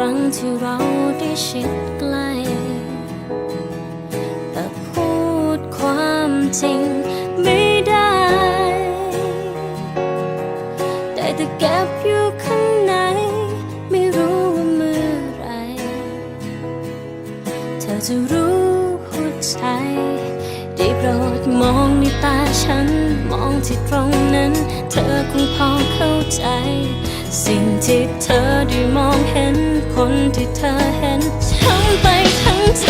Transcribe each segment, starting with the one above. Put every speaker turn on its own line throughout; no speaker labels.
รั้งที่เราได้ชิดใกล้ แต่พูดความจริงไม่ได้ได้แต่เก็บอยู่ข้างใน ไม่รู้ว่าเมื่อไร เธอจะรู้หัวใจได้โปรดมองในตาฉัน มองที่ตรงนั้น เธอคงพอเข้าใจ สิ่งที่เธอได้มองเห็นคนที่เธอเห็นช้ำไปทั้งใจ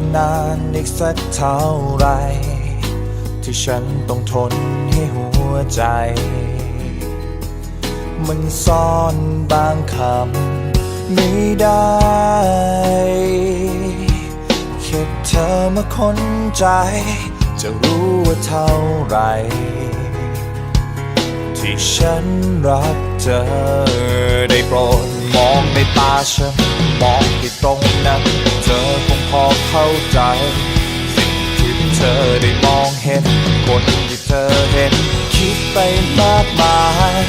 จะ
นานอีกสักเท่าไร ที่ฉันต้องทนให้หัวใจ มันซ่อนบางคำไม่ได้ แค่เธอมาค้นใจ จะรู้ว่าเท่าไร ที่ฉันรักเธอได้โปรดม องในตาฉันมองที่ตรงนั้นเธอคงพอเข้าใจ สิ่งที่เธอได้มองเห็น คนที่เธอเห็น คิดไปมากมาย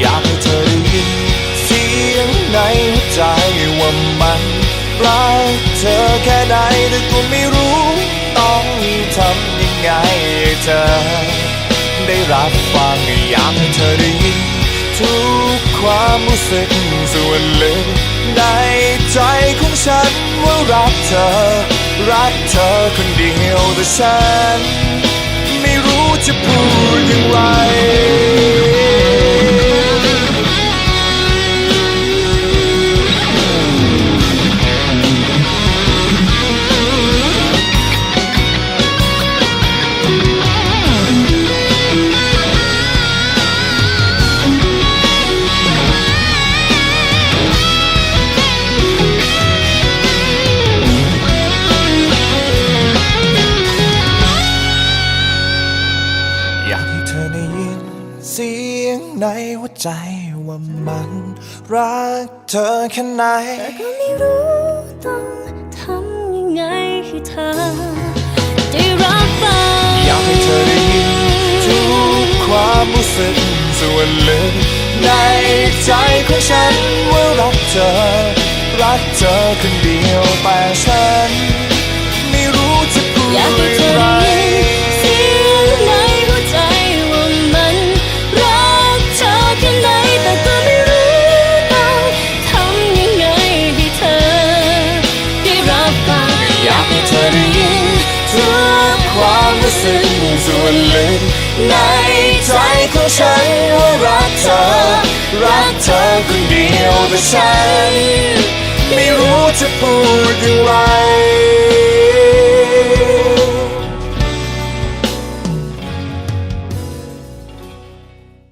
อยากให้เธอได้ยิน เสียงในหัวใจว่ามันรักเธอแค่ไหนแต่ก็ไม่รู้ ต้องทำยังไงให้เธอ ได้รับฟังอยากให้เธอได้ ความรู้สึกส่วนลึกในใจของฉันว่ารักเธอ รักเธอคนเดียวแต่ฉัน ไม่รู้จะพูดยัง เสียงในหัวใจว่ามันรักเธอแค่ไหน
แต่ก็ไม่รู้ต้องทำยังไงให้เธอได้รับฟัง
อยากให้เธอได้ยินทุกความรู้สึกส่วนลึกในใจของฉันว่ารักเธอ รักเธอคนเดียวแต่ฉัน
ส่วน
ในใจของฉันว่ารักเธอ รักเธอคนเดียวแต่ฉัน ไม่รู้จะพูดอย่างไร